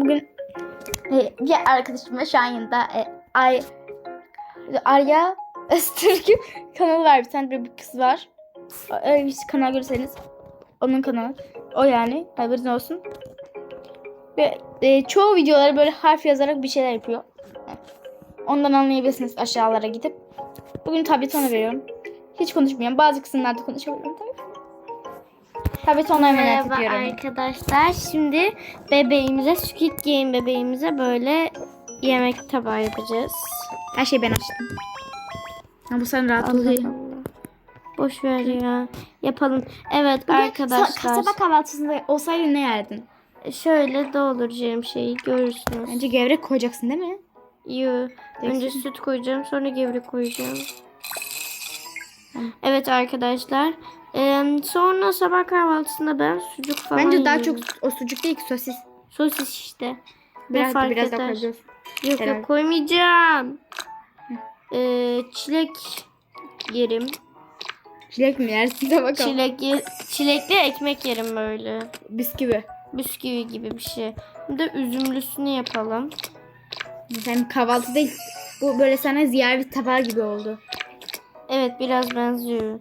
Bugün e, bir arkadaşımla yanında e, Ay, Arya Öztürk kanalı var. Bir tane bir kız var. Öyle bir kanal görürseniz onun kanalı. O yani. Haberiniz olsun. Ve e, çoğu videoları böyle harf yazarak bir şeyler yapıyor. Ondan anlayabilirsiniz aşağılara gidip. Bugün tablet ona veriyorum. Hiç konuşmuyorum. Bazı kısımlarda konuşabiliyorum tabii. Tablet ona emanet Merhaba ediyorum. arkadaşlar. Şimdi bebeğimize, Squid Game bebeğimize böyle yemek tabağı yapacağız. Her şeyi ben açtım. Ha, bu senin rahatlığı. Boş ver ya. Yapalım. Evet Bugün arkadaşlar. sa- sabah kahvaltısında olsaydı ne yerdin? Şöyle dolduracağım şeyi görürsünüz. Önce gevrek koyacaksın değil mi? Yo. Önce süt koyacağım sonra gevrek koyacağım. Evet arkadaşlar. Ee, sonra sabah kahvaltısında ben sucuk falan Bence daha çok yiyorum. o sucuk değil ki sosis. Sosis işte. Biraz, ne fark biraz daha eder? koyabiliyorsun. Yok Herhalde. yok koymayacağım. Ee, çilek yerim. Çilek mi yersin de bakalım. Çilek ye- çilekli ekmek yerim böyle. Bisküvi. Bisküvi gibi bir şey. Bir de üzümlüsünü yapalım. Sen kahvaltı değil. Bu böyle sana ziyaret tabağı gibi oldu. Evet biraz benziyor.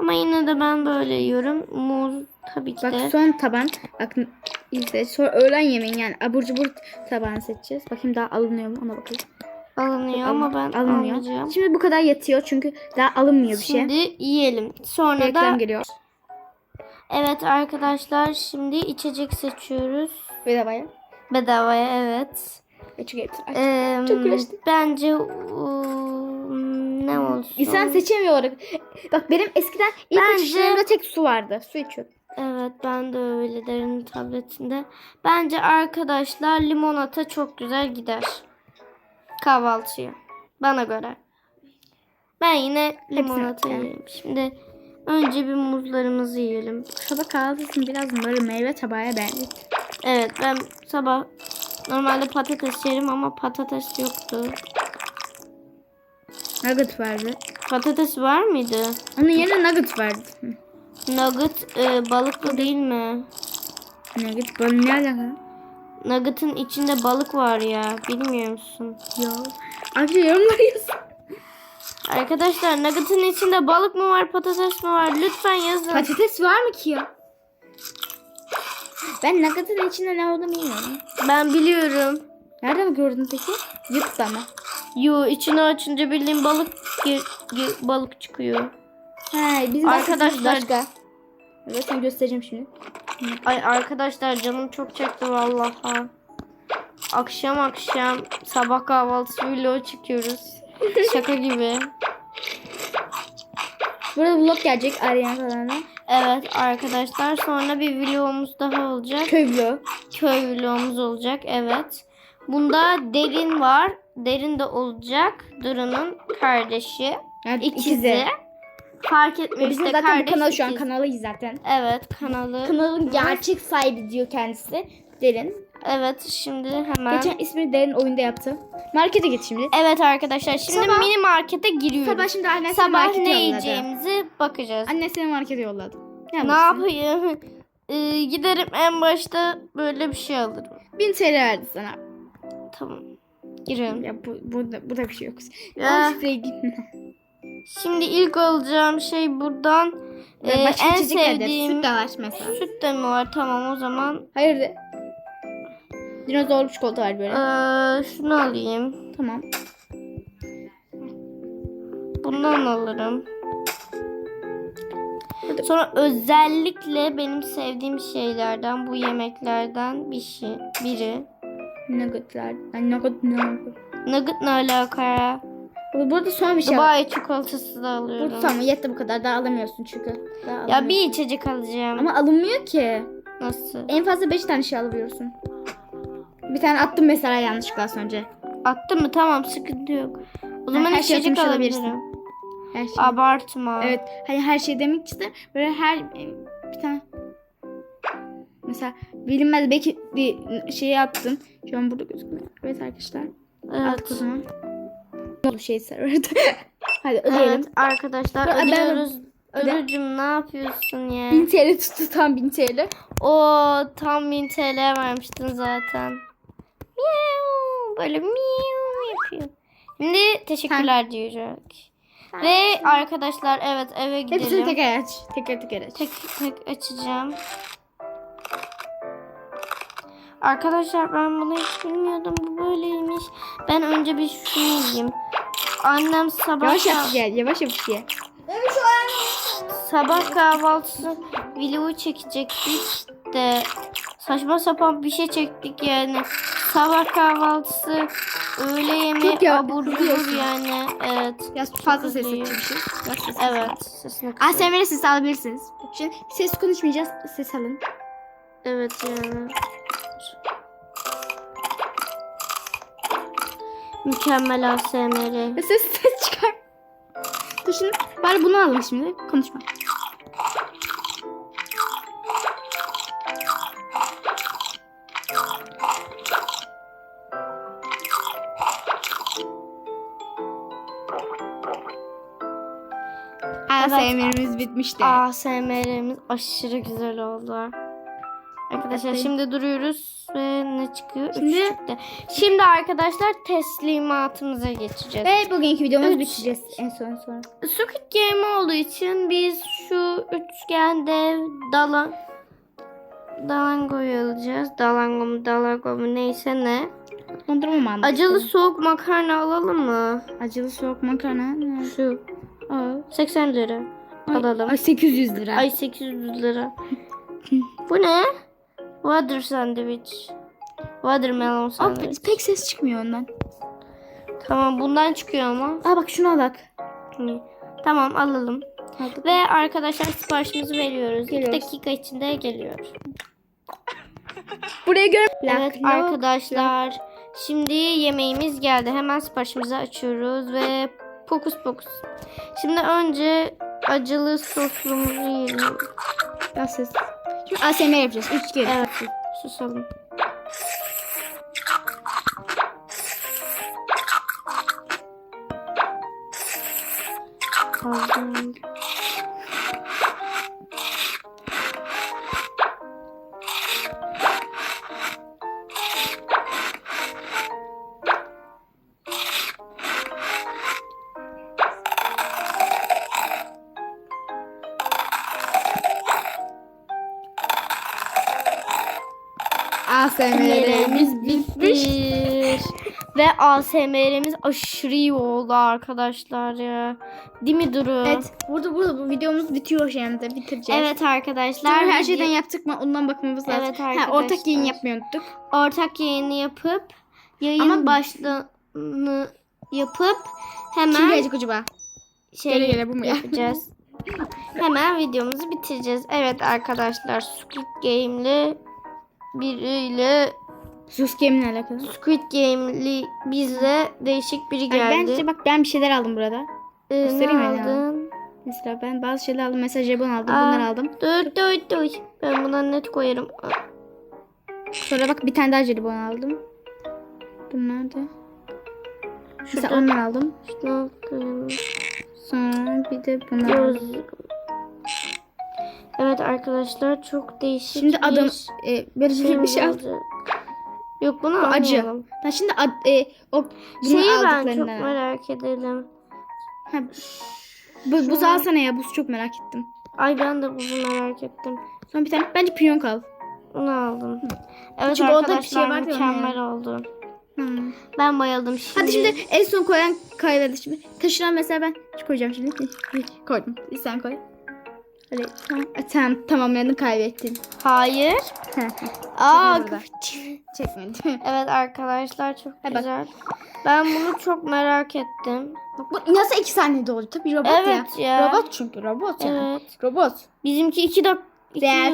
Ama yine de ben böyle yiyorum. Muz tabii ki Bak de. son taban. Bak izle. Sonra öğlen yemeğin yani abur cubur tabağını seçeceğiz. Bakayım daha alınıyor mu ona bakalım. alınıyor ama ben alınmıyor. almayacağım. Şimdi bu kadar yetiyor çünkü daha alınmıyor bir şey. Şimdi yiyelim. Sonra Reklam da geliyor. evet arkadaşlar şimdi içecek seçiyoruz. Bedavaya. Bedavaya evet. Geçi getir. Aç. Ee, Çok uğraştım. bence ıı, ne olsun? İnsan seçemiyor olarak. Bak benim eskiden ilk Bence- açışlarımda tek su vardı. Su içiyordum. Evet ben de öyle derin tabletinde. Bence arkadaşlar limonata çok güzel gider. Kahvaltıya. Bana göre. Ben yine limonata yiyeyim. Şimdi önce bir muzlarımızı yiyelim. Sabah kahvaltısını biraz böyle meyve tabağına benziyor. Evet ben sabah normalde patates yerim ama patates yoktu. Nugget vardı. Patates var mıydı? Onun yerine nugget vardı. Nugget e, balıklı değil mi? Nugget böyle ne alaka? Nugget'ın içinde balık var ya. Bilmiyor musun? Ya. Arkadaşlar yorumlar yazın. Arkadaşlar Nugget'ın içinde balık mı var patates mi var? Lütfen yazın. Patates var mı ki ya? Ben nugget'ın içinde ne olduğunu bilmiyorum. Ben biliyorum. Nerede mi gördün peki? YouTube'da mı? Yo içini açınca bildiğin balık gi- gi- balık çıkıyor. He bizim Arkadaşlar- başka. Evet sana göstereceğim şimdi. Ay arkadaşlar canım çok çekti vallahi. Akşam akşam sabah kahvaltısı vlog çekiyoruz. Şaka gibi. Burada vlog gelecek arayan kalanına. Evet arkadaşlar sonra bir vlogumuz daha olacak. Köy vlogu. Köy vlogumuz olacak evet. Bunda Derin var. Derin de olacak. Duru'nun kardeşi. Yani İkizi. ikizi. Fark etmiyor Bizim işte zaten bu kanal şu an ikiz. kanalıyız zaten. Evet kanalı. Kanalın gerçek sahibi diyor kendisi. Derin. Evet şimdi hemen. Geçen ismini Derin oyunda yaptı. Markete git şimdi. Evet arkadaşlar şimdi Sabah- mini markete giriyoruz. Sabah şimdi seni Sabah ne yolladı. yiyeceğimizi bakacağız. Anne seni markete yolladı. Ne, ne yapayım? Ee, giderim en başta böyle bir şey alırım. 1000 TL verdi sana. Tamam. Girelim. Ya bu, burada, burada bir şey yok. Ya. Al şifreye git. Şimdi ilk alacağım şey buradan ee, başka en sevdiğim Süt de var mesela. süt de mi var? Tamam o zaman Hayır de. Dinozorlu çikolata var böyle. ee, şunu alayım. Tamam. Bundan alırım. Sonra özellikle benim sevdiğim şeylerden bu yemeklerden bir şey biri. Nuggetlar. Ay nugget nugget. Nugget ne alaka ya? Bu- Burada son bir şey var. Dubai çikolatası da alıyorum. Bu tamam yetti bu kadar. Daha alamıyorsun çünkü. Daha Ya alamıyorsun. bir içecek alacağım. Ama alınmıyor ki. Nasıl? En fazla 5 tane şey alabiliyorsun. Bir tane attım mesela yanlışlıkla az önce. Attın mı? Tamam sıkıntı yok. O zaman her şey içecek olabilirsin. alabilirim. Her şey. Abartma. Evet. Hani her şey demek işte böyle her bir tane mesela bilinmez belki bir şeyi attın. Şu an burada gözükmüyor. Evet arkadaşlar. Attık o Evet. zaman. Oldu şey serverda. Hadi ödeyelim. Evet arkadaşlar ben- ödüyoruz. öde- Ölücüm ne yapıyorsun ya? 1000 TL tuttu tam 1000 TL. O tam 1000 TL vermiştin zaten. böyle miyav yapıyor. Şimdi teşekkürler diyecek. Ve arkadaşlar evet eve gidelim. Hepsini tekrar aç. Tekrar tekrar aç. Tek tek açacağım. Arkadaşlar ben bunu hiç bilmiyordum. Bu böyleymiş. Ben önce bir şunu yiyeyim. Annem sabah Yavaş yavaş gel. Yavaş yavaş ye. sabah kahvaltısı vlogu çekecektik de saçma sapan bir şey çektik yani. Sabah kahvaltısı öğle yemeği Çok ya- abur cubur yani. Evet. Biraz fazla ses açmışız. Ses Evet. Sesini kısayım. ASMR ses alabilirsiniz. Şimdi ses konuşmayacağız. Ses alın. Evet yani. Mükemmel ASMR. Ve ses ses çıkar. Dur şimdi bari bunu alalım şimdi. Konuşma. ASMR'imiz bitmişti. ASMR'imiz aşırı güzel oldu. Arkadaşlar Evet. şimdi duruyoruz ve ne çıkıyor? Şimdi- Üç çıktı. Şimdi arkadaşlar teslimatımıza geçeceğiz. Ve bugünkü videomuzu Üç. bitireceğiz en son sonra. Squid Game olduğu için biz şu üçgende dalan dalangoyu alacağız. Dalango mu dalango mu neyse ne. Dondurma mı almak Acılı soğuk makarna alalım mı? Acılı soğuk makarna. Ne? Şu Aa. 80 lira. Ay- Alalım. Ay 800 lira. Ay 800 lira. Bu ne? Water sandwich. Watermelon Aa, sandwich. pek ses çıkmıyor ondan. Tamam bundan çıkıyor ama. Aa bak şunu al bak. İyi. Tamam alalım. Aldık. Ve arkadaşlar siparişimizi veriyoruz. Geliyoruz. dakika içinde geliyor. Buraya gör. Evet arkadaşlar. Şimdi yemeğimiz geldi. Hemen siparişimizi açıyoruz ve pokus pokus. Şimdi önce acılı soslumuzu yiyelim. Biraz ses. ASMR yapacağız. 3 kere. Evet susalım. Aldım. ASMR'imiz bitmiş. Ve ASMR'imiz aşırı iyi oldu arkadaşlar ya. Değil mi Duru? Evet. Burada burada bu videomuz bitiyor şimdi. Bitireceğiz. Evet arkadaşlar. Sonra her şeyden yaptık mı ondan bakmamız lazım. Evet ha, arkadaşlar. ortak yayın yapmayı unuttuk. ortak yayını yapıp yayın Ama- başlığını yapıp Kim hemen gelecek acaba? şey Gele gele bu mu ya? yapacağız. hemen videomuzu bitireceğiz. Evet arkadaşlar Squid Game'li biriyle Sus Game'le alakalı. Squid Game'li bizle değişik biri geldi. bence bak ben bir şeyler aldım burada. Ee, ne göstereyim mi ne aldın? Mesela ben bazı şeyler aldım. Mesela jelibon aldım. Aa. Bunları aldım. Dur dur dur. Ben buna net koyarım. Sonra bak bir tane daha jelibon aldım. Bunlar da. Mesela onları aldım. Şunu. Sonra bir de bunları aldım. Evet arkadaşlar çok değişik Şimdi adam bir e, böyle bir, bir şey aldım. olacak. Yok bunu Bu acı. almayalım. Ben şimdi ad, e, o bunu Şeyi ben çok aldıklarından. merak edelim. Ha, bu, buz alsana ya. Buz çok merak ettim. Ay ben de bunu merak ettim. Sonra bir tane bence piyonk al. Bunu aldım. Evet Çünkü orada bir arkadaşlar şey vardı ya mükemmel oldu. Hmm. Ben bayıldım şimdi. Hadi şimdi en son koyan kaybeder şimdi. Taşıran mesela ben şu koyacağım şimdi. Koydum. Sen koy. Hadi tamam. E, Tamam tamamladın kaybettin. Hayır. Aa. Çekmedi. evet arkadaşlar çok Hadi bak. güzel. Ben bunu çok merak ettim. Bak bu nasıl iki saniyede oldu? Tabii robot Evet ya. Robot çünkü robot yani. Evet. Robot. Bizimki iki dakika. Değer.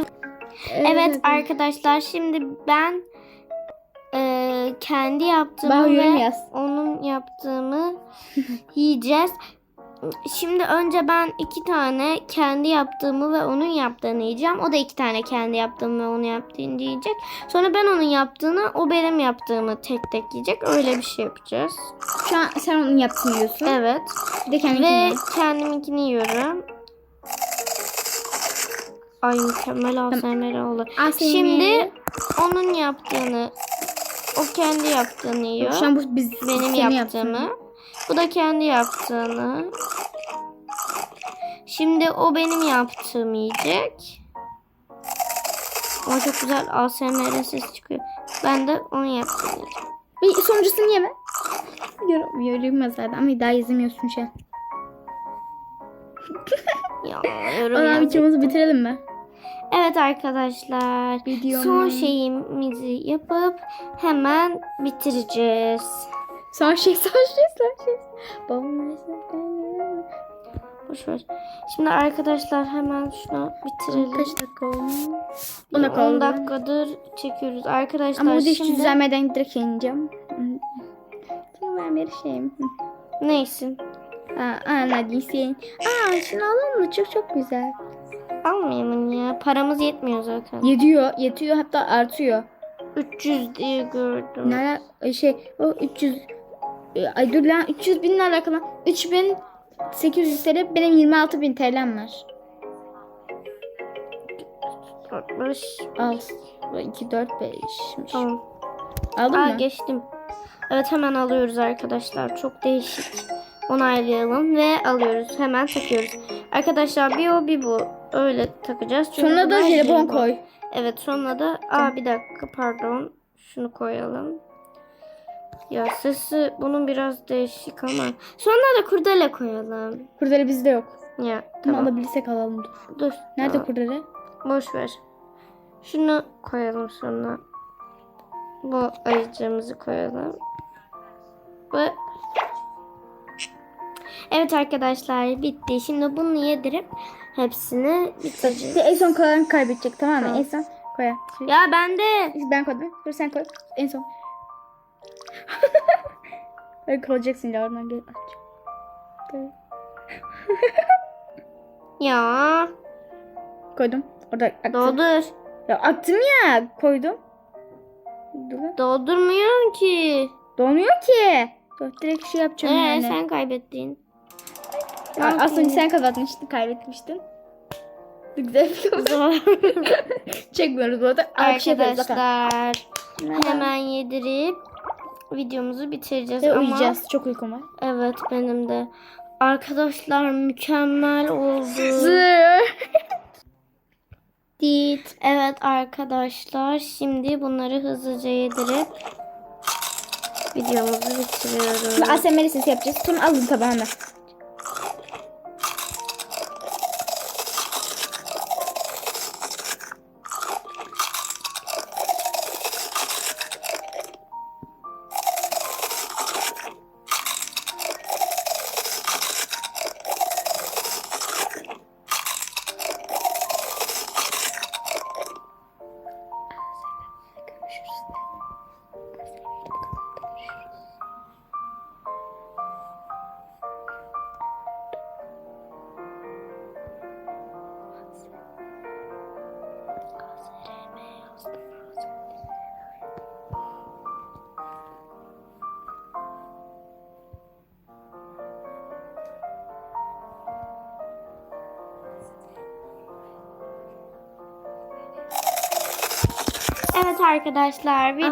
Evet arkadaşlar şimdi ben e, kendi yaptığımı yorum ve yaz. onun yaptığımı yiyeceğiz. Şimdi önce ben iki tane kendi yaptığımı ve onun yaptığını yiyeceğim. O da iki tane kendi yaptığımı ve onun yaptığını yiyecek. Sonra ben onun yaptığını, o benim yaptığımı tek tek yiyecek. Öyle bir şey yapacağız. Şu an sen onun yaptığını yiyorsun. Evet. Bir de kendini Ve yiyorsun. kendiminkini yiyorum. Ay mükemmel ASMR oldu. ASMR. Şimdi onun yaptığını o kendi yaptığını yiyor. Şu an bu biz Benim yaptığımı. yaptığın. Bu da kendi yaptığını. Şimdi o benim yaptığımı yiyecek. Ama çok güzel ASMR ses çıkıyor. Ben de yaptığını yiyeceğim. Bir sonuncusunu yeme. Yorum, yorulmaz zaten ama daha izlemiyorsun şu an. Ya O yorum zaman yazık. videomuzu bitirelim mi? Evet arkadaşlar. Videomu- Son şeyimizi yapıp hemen bitireceğiz. Son şey, son şey, son şey. Babam Boş ver. Şimdi arkadaşlar hemen şunu bitirelim. Kaç dakika olmuş? 10 10 dakika oldu. dakikadır çekiyoruz arkadaşlar. Ama bu şimdi düzelmeden direkt ineceğim. Şimdi ben bir şeyim. neysin? Aa, anladıysan. Aa şunu alalım mı? Çok çok güzel. Almayalım ya. Paramız yetmiyor zaten. Yetiyor. Yetiyor hatta artıyor. 300 diye gördüm. Ne şey o 300 e, ay dur lan 300 binle alakalı 3800 TL benim 26 bin TL'm var. 60. Al. 2 4 5. Tamam. Aldın Aa, mı? geçtim. Evet hemen alıyoruz arkadaşlar. Çok değişik. Onaylayalım ve alıyoruz. Hemen takıyoruz. Arkadaşlar bir o bir bu. Öyle takacağız. Çünkü Sonra da jelibon. koy. Evet sonra da aa bir dakika pardon. Şunu koyalım. Ya sesi bunun biraz değişik ama. Sonra da kurdele koyalım. Kurdele bizde yok. Ya Ama tamam. alabilirsek alalım dur. Dur. Nerede Aa, kurdele? Boş ver. Şunu koyalım sonra. Bu ayıcığımızı koyalım. Ve Evet arkadaşlar bitti. Şimdi bunu yedirip hepsini bitireceğiz. En son kalan kaybedecek tamam mı? Tamam. En son koy. Ya ben de. Ben koydum. Dur sen koy. En son. Öyle kalacaksın ya oradan gel. Ya Koydum. Orada aktı. doldur. Ya attım ya. Koydum. Dur. Doldurmuyorum ki. Dolmuyor ki. Dur direkt şey yapacağım Ee, yani. sen kaybettin. Aa, Az önce sen kazanmıştın, kaybetmiştin. Güzel. Çekmiyoruz bu arada. Arkadaşlar hemen yedirip videomuzu bitireceğiz Ve ama uyuyacağız. Çok uykum var. evet benim de. Arkadaşlar mükemmel oldu. Dit. Evet arkadaşlar şimdi bunları hızlıca yedirip videomuzu bitiriyoruz. Şimdi ASMR yapacağız. Sonra alın tabağına. Evet arkadaşlar. Videomuz